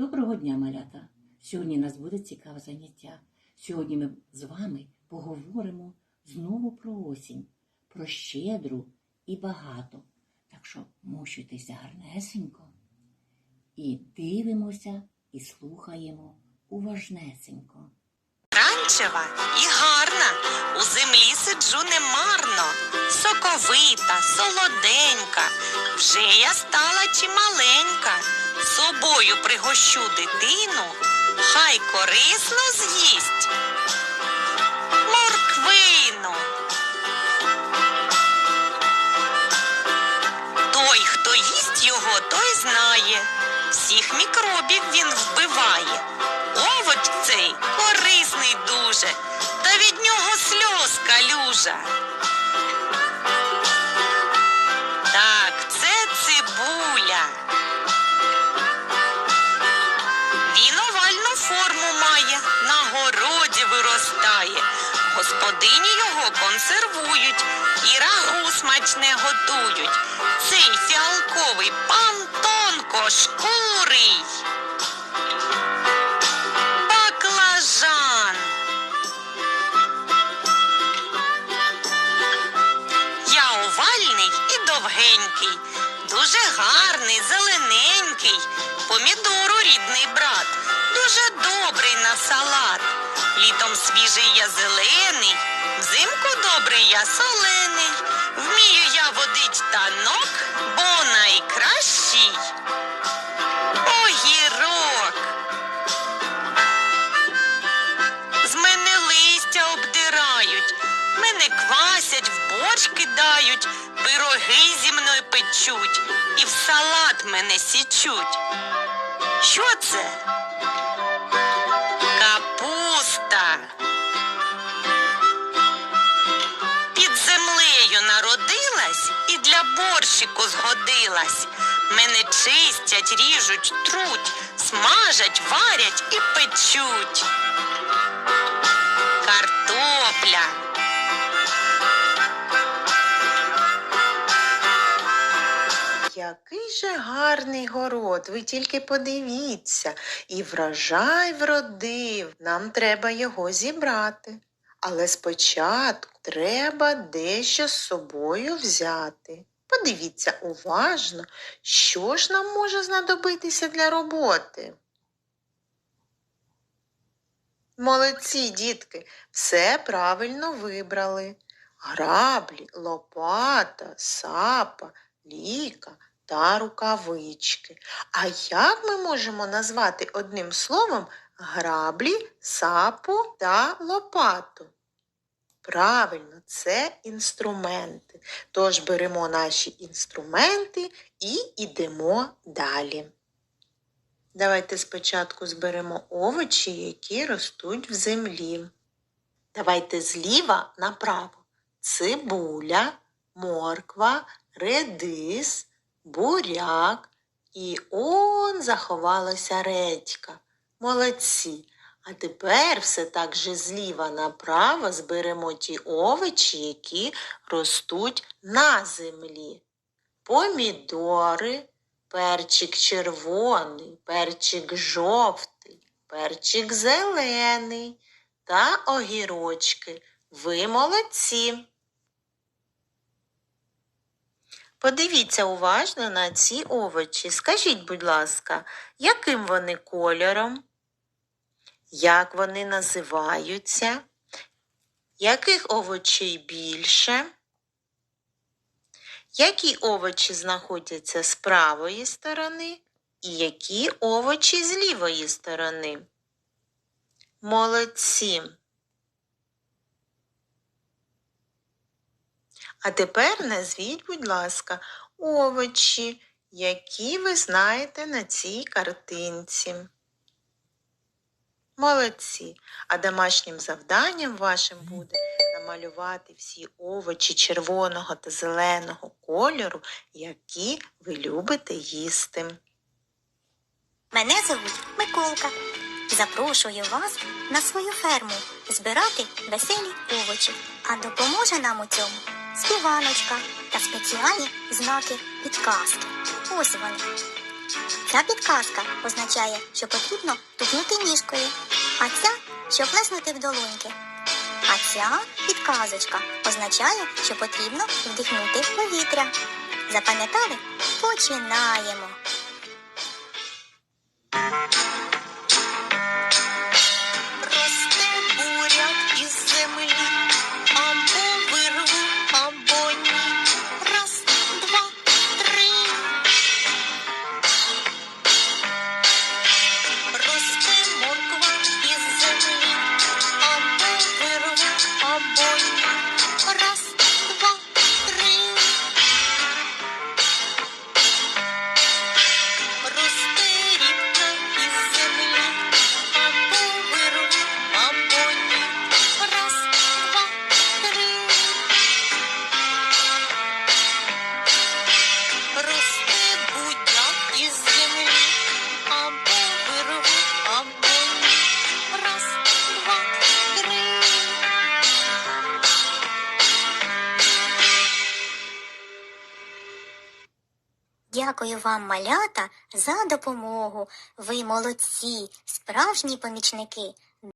Доброго дня, малята! Сьогодні нас буде цікаве заняття. Сьогодні ми з вами поговоримо знову про осінь, про щедру і багато. Так що мощуйтеся гарнесенько і дивимося і слухаємо уважнесенько. Ранчева і гарна, у землі сиджу немарно, соковита, солоденька, вже я стала чималенька, собою пригощу дитину, хай корисно з'їсть. Морквину. Той, хто їсть його, той знає, всіх мікробів він вбиває. Господині його консервують і рагу смачне готують. Цей фіалковий пан тонко шкурий. Баклажан. Я овальний і довгенький, дуже гарний, зелененький. Помідору рідний брат, дуже добрий на салат. Літом свіжий я зелений, взимку добрий я солений. Вмію я водить танок, бо найкращий огірок. З мене листя обдирають, мене квасять, в борщ кидають, пироги зі мною печуть і в салат мене січуть. Що це? Для борщику згодилась. Мене чистять, ріжуть, труть, смажать, варять і печуть. Картопля. Який же гарний город, ви тільки подивіться, і врожай вродив, нам треба його зібрати. Але спочатку треба дещо з собою взяти. Подивіться уважно, що ж нам може знадобитися для роботи. Молодці, дітки, все правильно вибрали. Граблі, лопата, сапа, ліка та рукавички. А як ми можемо назвати одним словом граблі, сапу та лопату? Правильно, це інструменти. Тож беремо наші інструменти і йдемо далі. Давайте спочатку зберемо овочі, які ростуть в землі. Давайте зліва направо. Цибуля, морква, редис, буряк і он заховалася редька. Молодці. А тепер все так же зліва направо зберемо ті овочі, які ростуть на землі. Помідори, перчик червоний, перчик жовтий, перчик зелений та огірочки. Ви молодці. Подивіться уважно на ці овочі. Скажіть, будь ласка, яким вони кольором? Як вони називаються? Яких овочей більше? Які овочі знаходяться з правої сторони і які овочі з лівої сторони? Молодці. А тепер назвіть, будь ласка, овочі, які ви знаєте на цій картинці. Молодці. А домашнім завданням вашим буде намалювати всі овочі червоного та зеленого кольору, які ви любите їсти. Мене звуть Миколка. Запрошую вас на свою ферму збирати веселі овочі, а допоможе нам у цьому співаночка та спеціальні знаки підказки. Ось вони. Ця підказка означає, що потрібно тупнути ніжкою, а ця, що плеснути в долоньки. А ця підказочка означає, що потрібно вдихнути повітря. Запам'ятали? Починаємо. Дякую вам, малята, за допомогу. Ви молодці, справжні помічники.